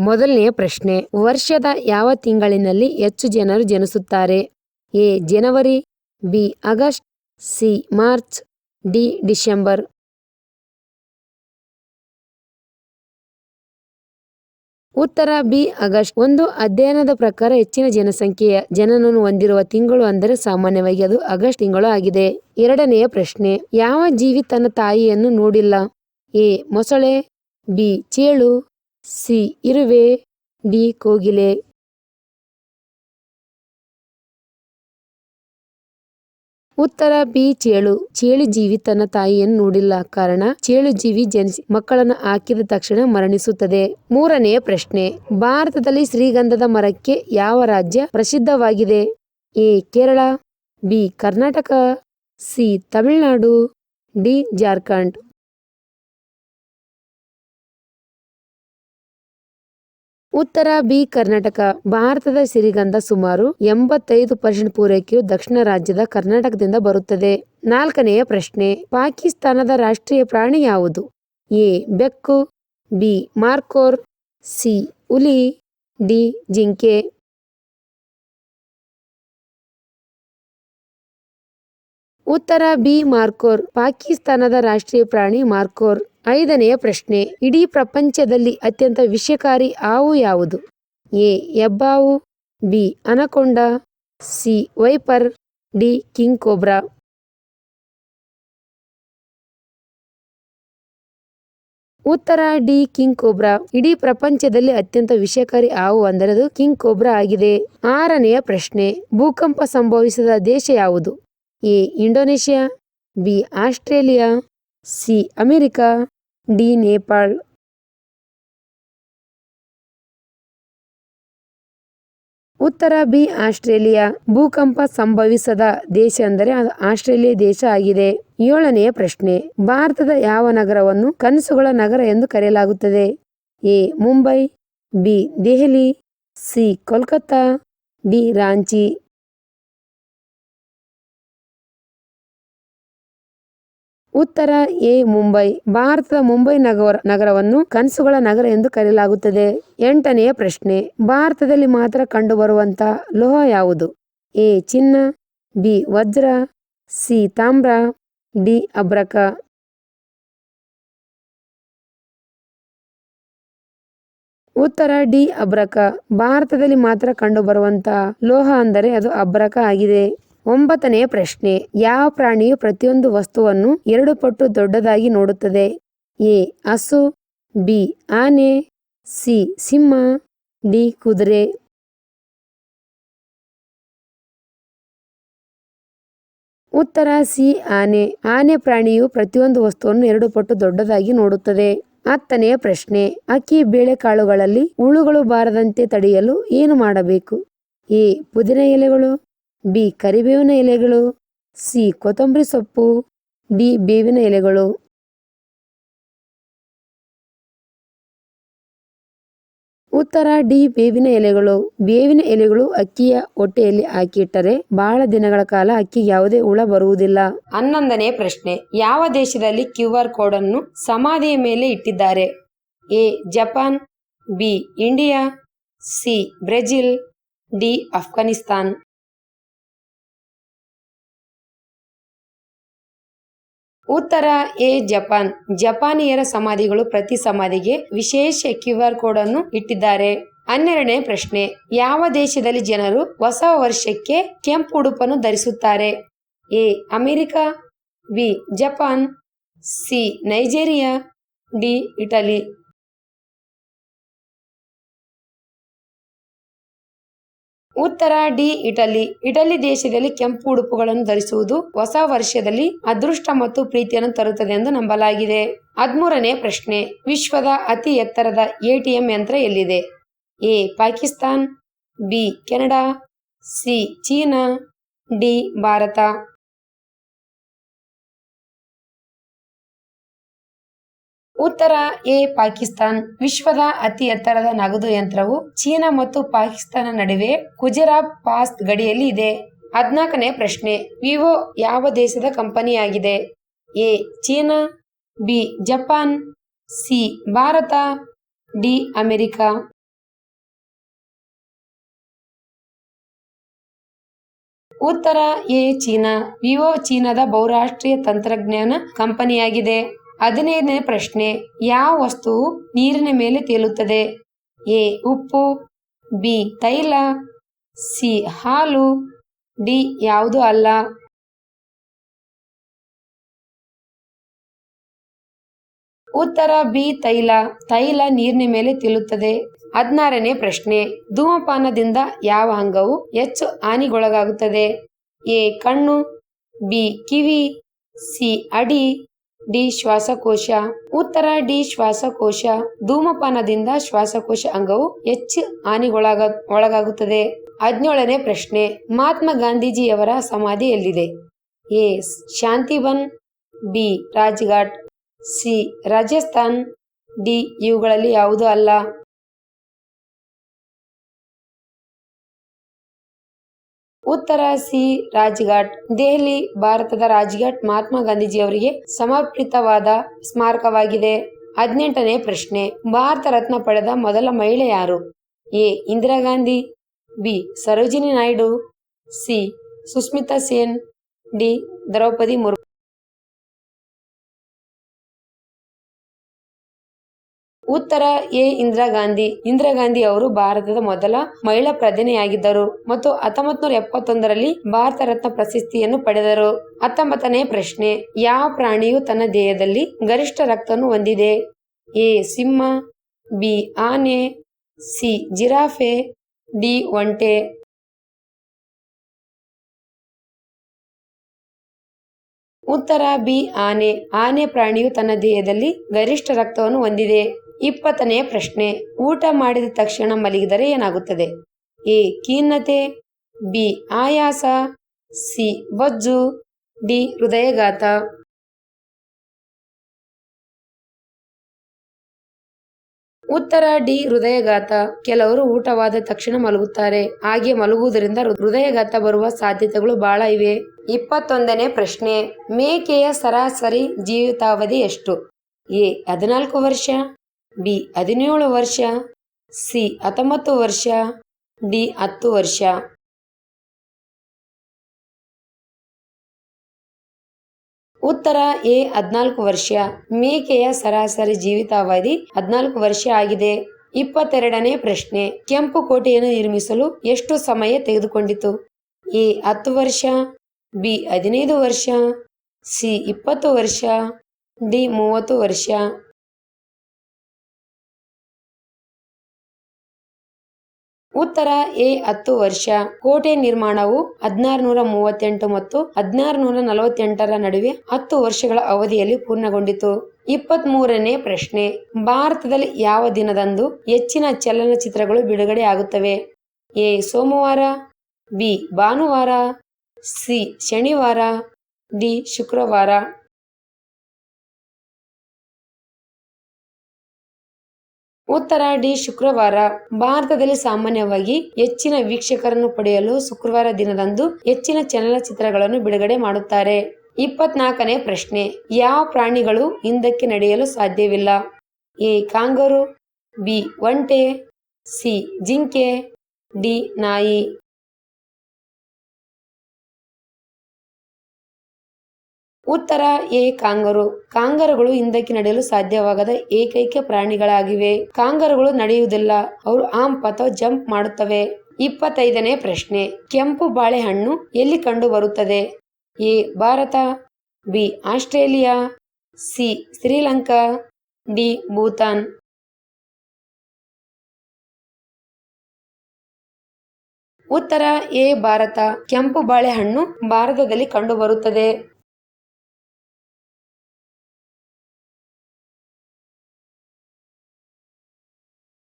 ಮೊದಲನೆಯ ಪ್ರಶ್ನೆ, ವರ್ಷದ ಯಾವ ತಿಂಗಳಿನಲ್ಲಿ ಹೆಚ್ಚು ಜನರು ಜನಿಸುತ್ತಾರೆ? A, January, B, August, C, March, D, December. ಉತ್ತರ, ಬಿ, ಆಗಸ್ಟ್. ಒಂದು ಅಧ್ಯಯನದ ಪ್ರಕಾರ ಹೆಚ್ಚಿನ ಜನಸಂಖ್ಯೆಯ ಜನನನ್ನು ಹೊಂದಿರುವ ತಿಂಗಳು ಅಂದರೆ ಸಾಮಾನ್ಯವಾಗಿ ಅದು ಆಗಸ್ಟ್ ತಿಂಗಳು ಆಗಿದೆ. ಎರಡನೆಯ ಪ್ರಶ್ನೆ, ಯಾವ ಜೀವಿ ತನ್ನ ತಾಯಿಯನ್ನು ನೋಡಿಲ್ಲ? ಎ, ಮೊಸಳೆ, ಬಿ, ಚೇಳು. ಸಿ, ಇರುವೆ, ಡಿ, ಕೋಗಿಲೆ. ಉತ್ತರ, ಬಿ, ಚೇಳು. ಚೇಳುಜೀವಿ ತನ್ನ ತಾಯಿಯನ್ನು ನೋಡಿಲ್ಲ. ಕಾರಣ, ಚೇಳುಜೀವಿ ಜನಿಸಿ ಮಕ್ಕಳನ್ನು ಹಾಕಿದ ತಕ್ಷಣ ಮರಣಿಸುತ್ತದೆ. ಮೂರನೆಯ ಪ್ರಶ್ನೆ, ಭಾರತದಲ್ಲಿ ಶ್ರೀಗಂಧದ ಮರಕ್ಕೆ ಯಾವ ರಾಜ್ಯ ಪ್ರಸಿದ್ಧವಾಗಿದೆ? A, Kerala, B, Karnataka, C, Tamil Nadu, D, Jharkhand. ಉತ್ತರ ಬಿ ಕರ್ನಾಟಕ. ಭಾರತದ ಸಿರಿಗಂಧ ಸುಮಾರು ಎಂಬತ್ತೈದು ಪರ್ಸೆಂಟ್ ಪೂರೈಕೆಯು ದಕ್ಷಿಣ ರಾಜ್ಯದ ಕರ್ನಾಟಕದಿಂದ ಬರುತ್ತದೆ. ನಾಲ್ಕನೆಯ ಪ್ರಶ್ನೆ, ಪಾಕಿಸ್ತಾನದ ರಾಷ್ಟ್ರೀಯ ಪ್ರಾಣಿ ಯಾವುದು? ಎ, ಬೆಕ್ಕು, ಬಿ, ಮಾರ್ಕೋರ್, ಸಿ, ಹುಲಿ, ಡಿ, ಜಿಂಕೆ. ಉತ್ತರ ಬಿ, ಮಾರ್ಕೋರ್, ಪಾಕಿಸ್ತಾನದ ರಾಷ್ಟ್ರೀಯ ಪ್ರಾಣಿ ಮಾರ್ಕೋರ್. ಐದನೆಯ ಪ್ರಶ್ನೆ, ಇಡೀ ಪ್ರಪಂಚದಲ್ಲಿ ಅತ್ಯಂತ ವಿಷಕಾರಿ ಹಾವು ಯಾವುದು? A, ಎಬ್ಬಾವು, B, anaconda, C, viper, D king cobra ಉತ್ತರ, ಡಿ ಕಿಂಗ್ ಕೋಬ್ರಾ ಇಡೀ ಪ್ರಪಂಚದಲ್ಲಿ ಅತ್ಯಂತ ವಿಷಕಾರಿ ಹಾವು ಅಂದರೆ ಅದು ಕಿಂಗ್ ಕೋಬ್ರಾ ಆಗಿದೆ. ಆರನೆಯ ಪ್ರಶ್ನೆ, ಭೂಕಂಪ ಸಂಭವಿಸಿದ ದೇಶ ಯಾವುದು? A, Indonesia, B, Australia C, America, D, Nepal. ಉತ್ತರ ಬಿ, ಆಸ್ಟ್ರೇಲಿಯಾ. ಭೂಕಂಪ ಸಂಭವಿಸದ ದೇಶ ಅಂದರೆ ಅದು ಆಸ್ಟ್ರೇಲಿಯಾ ದೇಶ ಆಗಿದೆ. ಏಳನೆಯ ಪ್ರಶ್ನೆ, ಭಾರತದ ಯಾವ ನಗರವನ್ನು ಕನಸುಗಳ ನಗರ ಎಂದು ಕರೆಯಲಾಗುತ್ತದೆ? A, Mumbai, B, Delhi, C, Kolkata, D, Ranchi. ಉತ್ತರ ಎ, ಮುಂಬೈ. ಭಾರತದ ಮುಂಬೈ ನಗರ, ನಗರವನ್ನು ಕನಸುಗಳ ನಗರ ಎಂದು ಕರೆಯಲಾಗುತ್ತದೆ. ಎಂಟನೆಯ ಪ್ರಶ್ನೆ, ಭಾರತದಲ್ಲಿ ಮಾತ್ರ ಕಂಡುಬರುವಂತಹ ಲೋಹ ಯಾವುದು? ಎ, ಚಿನ್ನ, ಬಿ, ವಜ್ರ, ಸಿ, ತಾಮ್ರ, ಡಿ, ಅಬ್ರಕ. ಉತ್ತರ, ಡಿ, ಅಬ್ರಕ. ಭಾರತದಲ್ಲಿ ಮಾತ್ರ ಕಂಡುಬರುವಂತಹ ಲೋಹ ಅಂದರೆ ಅದು ಅಬ್ರಕ ಆಗಿದೆ. ಒಂಬತ್ತನೆಯ ಪ್ರಶ್ನೆ, ಯಾವ ಪ್ರಾಣಿಯು ಪ್ರತಿಯೊಂದು ವಸ್ತುವನ್ನು ಎರಡು ಪಟ್ಟು ದೊಡ್ಡದಾಗಿ ನೋಡುತ್ತದೆ? ಎ, ಹಸು, ಬಿ, ಆನೆ, ಸಿ, ಸಿಂಹ, ಡಿ, ಕುದುರೆ. ಉತ್ತರ, ಸಿ, ಆನೆ. ಆನೆ ಪ್ರಾಣಿಯು ಪ್ರತಿಯೊಂದು ವಸ್ತುವನ್ನು ಎರಡು ಪಟ್ಟು ದೊಡ್ಡದಾಗಿ ನೋಡುತ್ತದೆ. ಹತ್ತನೆಯ ಪ್ರಶ್ನೆ, ಅಕ್ಕಿ ಬೇಳೆಕಾಳುಗಳಲ್ಲಿ ಹುಳುಗಳು ಬಾರದಂತೆ ತಡೆಯಲು ಏನು ಮಾಡಬೇಕು? ಎ, ಪುದಿನ ಎಲೆಗಳು. ಬಿ ಕರಿಬೇವಿನ ಎಲೆಗಳು, ಸಿ ಕೊತ್ತಂಬರಿ ಸೊಪ್ಪು, ಡಿ ಬೇವಿನ ಎಲೆಗಳು. ಉತ್ತರ, ಡಿ ಬೇವಿನ ಎಲೆಗಳು. ಬೇವಿನ ಎಲೆಗಳು ಅಕ್ಕಿಯ ಹೊಟ್ಟೆಯಲ್ಲಿ ಹಾಕಿಟ್ಟರೆ ಬಹಳ ದಿನಗಳ ಕಾಲ ಅಕ್ಕಿ ಯಾವುದೇ ಹುಳ ಬರುವುದಿಲ್ಲ. ಹನ್ನೊಂದನೇ ಪ್ರಶ್ನೆ. ಯಾವ ದೇಶದಲ್ಲಿ ಕ್ಯೂ ಆರ್ ಕೋಡ್ ಅನ್ನು ಸಮಾಧಿಯ ಮೇಲೆ ಇಟ್ಟಿದ್ದಾರೆ? A, Japan, B, India, C, Brazil, D Afghanistan ಉತ್ತರ, ಎ, ಜಪಾನ್. ಜಪಾನಿಯರ ಸಮಾಧಿಗಳು ಪ್ರತಿ ಸಮಾಧಿಗೆ ವಿಶೇಷ ಕ್ಯೂ ಆರ್ ಕೋಡ್ ಅನ್ನು ಇಟ್ಟಿದ್ದಾರೆ. ಹನ್ನೆರಡನೇ ಪ್ರಶ್ನೆ, ಯಾವ ದೇಶದಲ್ಲಿ ಜನರು ಹೊಸ ವರ್ಷಕ್ಕೆ ಕೆಂಪು ಉಡುಪನ್ನು ಧರಿಸುತ್ತಾರೆ? A, America, B, Japan, C, Nigeria, D, Italy. ಉತ್ತರ ಡಿ ಇಟಲಿ. ಇಟಲಿ ದೇಶದಲ್ಲಿ ಕೆಂಪು ಉಡುಪುಗಳನ್ನು ಧರಿಸುವುದು ಹೊಸ ವರ್ಷದಲ್ಲಿ ಅದೃಷ್ಟ ಮತ್ತು ಪ್ರೀತಿಯನ್ನು ತರುತ್ತದೆ ಎಂದು ನಂಬಲಾಗಿದೆ. ಹದಿಮೂರನೇ ಪ್ರಶ್ನೆ, ವಿಶ್ವದ ಅತಿ ಎತ್ತರದ ಎಟಿಎಂ ಯಂತ್ರ ಎಲ್ಲಿದೆ? A, Pakistan, B, Canada, C, China, D, Bharat. ಉತ್ತರ ಎ, ಪಾಕಿಸ್ತಾನ್. ವಿಶ್ವದ ಅತಿ ಎತ್ತರದ ನಗದು ಯಂತ್ರವು ಚೀನಾ ಮತ್ತು ಪಾಕಿಸ್ತಾನ ನಡುವೆ ಗುಜರಾಬ್ ಪಾಸ್ ಗಡಿಯಲ್ಲಿ ಇದೆ. ಹದಿನಾಲ್ಕನೇ ಪ್ರಶ್ನೆ, ವಿವೋ ಯಾವ ದೇಶದ ಕಂಪನಿಯಾಗಿದೆ? A, China, B, Japan, C, Bharat, D, America. ಉತ್ತರ ಎ, ಚೀನಾ. ವಿವೋ ಚೀನಾದ ಬಹುರಾಷ್ಟ್ರೀಯ ತಂತ್ರಜ್ಞಾನ ಕಂಪನಿಯಾಗಿದೆ. ಹದಿನೈದನೇ ಪ್ರಶ್ನೆ, ಯಾವ ವಸ್ತುವು ನೀರಿನ ಮೇಲೆ ತೇಲುತ್ತದೆ? ಎ, ಉಪ್ಪು, ಬಿ, ತೈಲ, ಸಿ, ಹಾಲು, ಡಿ, ಯಾವುದು ಅಲ್ಲ. ಉತ್ತರ, ಬಿ, ತೈಲ ತೈಲ ನೀರಿನ ಮೇಲೆ ತೇಲುತ್ತದೆ. ಹದಿನಾರನೇ ಪ್ರಶ್ನೆ, ಧೂಮಪಾನದಿಂದ ಯಾವ ಅಂಗವು ಹೆಚ್ಚು ಹಾನಿಗೊಳಗಾಗುತ್ತದೆ? ಎ, ಕಣ್ಣು, ಬಿ, ಕಿವಿ, ಸಿ, ಅಡಿ. ಡಿ ಶ್ವಾಸಕೋಶ. ಉತ್ತರ ಡಿ ಶ್ವಾಸಕೋಶ. ಧೂಮಪಾನದಿಂದ ಶ್ವಾಸಕೋಶ ಅಂಗವು ಹೆಚ್ಚು ಹಾನಿಗೊಳಗ, ಒಳಗಾಗುತ್ತದೆ. ಹದಿನೇಳನೇ ಪ್ರಶ್ನೆ. ಮಹಾತ್ಮ ಗಾಂಧೀಜಿಯವರ ಸಮಾಧಿ ಎಲ್ಲಿದೆ? A. Shantivan, B. Rajghat, C. Rajasthan, D. ಇವುಗಳಲ್ಲಿ ಯಾವುದೂ ಅಲ್ಲ? ಉತ್ತರ ಸಿ ರಾಜ್ಘಾಟ್, ದೆಹಲಿ, ಭಾರತದ ರಾಜ್ಘಾಟ್ ಮಹಾತ್ಮ ಗಾಂಧೀಜಿ ಅವರಿಗೆ ಸಮರ್ಪಿತವಾದ ಸ್ಮಾರಕವಾಗಿದೆ. ಹದಿನೆಂಟನೇ ಪ್ರಶ್ನೆ, ಭಾರತ ರತ್ನ ಪಡೆದ ಮೊದಲ ಮಹಿಳೆ ಯಾರು? A. Indira Gandhi, B. Sarojini Naidu, C. Sushmita Sen, D. Droupadi Murmu ಉತ್ತರ ಎ ಇಂದಿರಾ ಗಾಂಧಿ. ಇಂದಿರಾ ಗಾಂಧಿ ಅವರು ಭಾರತದ ಮೊದಲ ಮಹಿಳಾ ಪ್ರಧಾನಿಯಾಗಿದ್ದರು ಮತ್ತು ಹತ್ತೊಂಬತ್ತು ನೂರ ಎಪ್ಪತ್ತೊಂದರಲ್ಲಿ ಭಾರತ ರತ್ನ ಪ್ರಶಸ್ತಿಯನ್ನು ಪಡೆದರು. ಹತ್ತೊಂಬತ್ತನೇ ಪ್ರಶ್ನೆ, ಯಾವ ಪ್ರಾಣಿಯು ತನ್ನ ದೇಹದಲ್ಲಿ ಗರಿಷ್ಠ ರಕ್ತವನ್ನು ಹೊಂದಿದೆ? ಎ, ಸಿಂಹ, ಬಿ, ಆನೆ, ಸಿ, ಜಿರಾಫೆ, ಡಿ, ಒಂಟೆ. ಉತ್ತರ, ಬಿ, ಆನೆ. ಆನೆ ಪ್ರಾಣಿಯು ತನ್ನ ದೇಹದಲ್ಲಿ ಗರಿಷ್ಠ ರಕ್ತವನ್ನು ಹೊಂದಿದೆ. ಇಪ್ಪತ್ತನೇ ಪ್ರಶ್ನೆ. ಊಟ ಮಾಡಿದ ತಕ್ಷಣ ಮಲಗಿದರೆ ಏನಾಗುತ್ತದೆ? ಎ. ಖಿನ್ನತೆ, ಬಿ. ಆಯಾಸ, ಸಿ. ಬೊಜ್ಜು ಡಿ. ಹೃದಯಘಾತ. ಉತ್ತರ, ಡಿ. ಹೃದಯಘಾತ. ಕೆಲವರು ಊಟವಾದ ತಕ್ಷಣ ಮಲಗುತ್ತಾರೆ. ಹಾಗೆ ಮಲಗುವುದರಿಂದ ಹೃದಯಘಾತ ಬರುವ ಸಾಧ್ಯತೆಗಳು ಬಹಳ ಇವೆ. ಇಪ್ಪತ್ತೊಂದನೇ ಪ್ರಶ್ನೆ. ಮೇಕೆಯ ಸರಾಸರಿ ಜೀವಿತಾವಧಿ ಎಷ್ಟು? ಎ. ಹದಿನಾಲ್ಕು ವರ್ಷ ಬಿ ಹದಿನೇಳು ವರ್ಷ, ಸಿ ಹತ್ತೊಂಬತ್ತು ವರ್ಷ, ಡಿ ಹತ್ತು ವರ್ಷ. ಉತ್ತರ ಎ ಹದಿನಾಲ್ಕು ವರ್ಷ, ಮೇಕೆಯ ಸರಾಸರಿ ಜೀವಿತಾವಧಿ ಹದಿನಾಲ್ಕು ವರ್ಷ ಆಗಿದೆ. ಇಪ್ಪತ್ತೆರಡನೇ ಪ್ರಶ್ನೆ, ಕೆಂಪು ಕೋಟೆಯನ್ನು ನಿರ್ಮಿಸಲು ಎಷ್ಟು ಸಮಯ ತೆಗೆದುಕೊಂಡಿತು? ಎ ಹತ್ತು ವರ್ಷ, ಬಿ ಹದಿನೈದು ವರ್ಷ, ಸಿ ಇಪ್ಪತ್ತು ವರ್ಷ, ಡಿ ಮೂವತ್ತು ವರ್ಷ. ಉತ್ತರ ಎ ಹತ್ತು ವರ್ಷ. ಕೋಟೆ ನಿರ್ಮಾಣವು ಹದಿನಾರು ನೂರ ಮೂವತ್ತೆಂಟು ಮತ್ತು ಹದಿನಾರು ನೂರ ನಲವತ್ತೆಂಟರ ನಡುವೆ ಹತ್ತು ವರ್ಷಗಳ ಅವಧಿಯಲ್ಲಿ ಪೂರ್ಣಗೊಂಡಿತು. ಇಪ್ಪತ್ತ್ ಮೂರನೇ ಪ್ರಶ್ನೆ, ಭಾರತದಲ್ಲಿ ಯಾವ ದಿನದಂದು ಹೆಚ್ಚಿನ ಚಲನಚಿತ್ರಗಳು ಬಿಡುಗಡೆ ಆಗುತ್ತವೆ? ಎ, ಸೋಮವಾರ, ಬಿ, ಭಾನುವಾರ, ಸಿ, ಶನಿವಾರ, ಡಿ, ಶುಕ್ರವಾರ. ಉತ್ತರ ಡಿ ಶುಕ್ರವಾರ ಭಾರತದಲ್ಲಿ ಸಾಮಾನ್ಯವಾಗಿ ಹೆಚ್ಚಿನ ವೀಕ್ಷಕರನ್ನು ಪಡೆಯಲು ಶುಕ್ರವಾರ ದಿನದಂದು ಹೆಚ್ಚಿನ ಚಲನಚಿತ್ರಗಳನ್ನು ಬಿಡುಗಡೆ ಮಾಡುತ್ತಾರೆ. ಇಪ್ಪತ್ನಾಲ್ಕನೇ ಪ್ರಶ್ನೆ, ಯಾವ ಪ್ರಾಣಿಗಳು ಹಿಂದಕ್ಕೆ ನಡೆಯಲು ಸಾಧ್ಯವಿಲ್ಲ? ಎ, ಕಾಂಗರು, ಬಿ, ಒಂಟೆ, ಸಿ, ಜಿಂಕೆ, ಡಿ, ನಾಯಿ. ಉತ್ತರ, ಎ, ಕಾಂಗರು. ಕಾಂಗರುಗಳು ಹಿಂದಕ್ಕೆ ನಡೆಯಲು ಸಾಧ್ಯವಾಗದ ಏಕೈಕ ಪ್ರಾಣಿಗಳಾಗಿವೆ. ಕಾಂಗರುಗಳು ನಡೆಯುವುದಿಲ್ಲ. ಅವರು ಆಂಪ್ ಅಥವಾ ಜಂಪ್ ಮಾಡುತ್ತವೆ. ಇಪ್ಪತ್ತೈದನೇ ಪ್ರಶ್ನೆ. ಕೆಂಪು ಬಾಳೆಹಣ್ಣು ಎಲ್ಲಿ ಕಂಡು ಬರುತ್ತದೆ A, Bharat, B, Australia, C, Sri Lanka, D, Bhutan. ಉತ್ತರ, ಎ, ಭಾರತ. ಕೆಂಪು ಬಾಳೆಹಣ್ಣು ಭಾರತದಲ್ಲಿ ಕಂಡುಬರುತ್ತದೆ.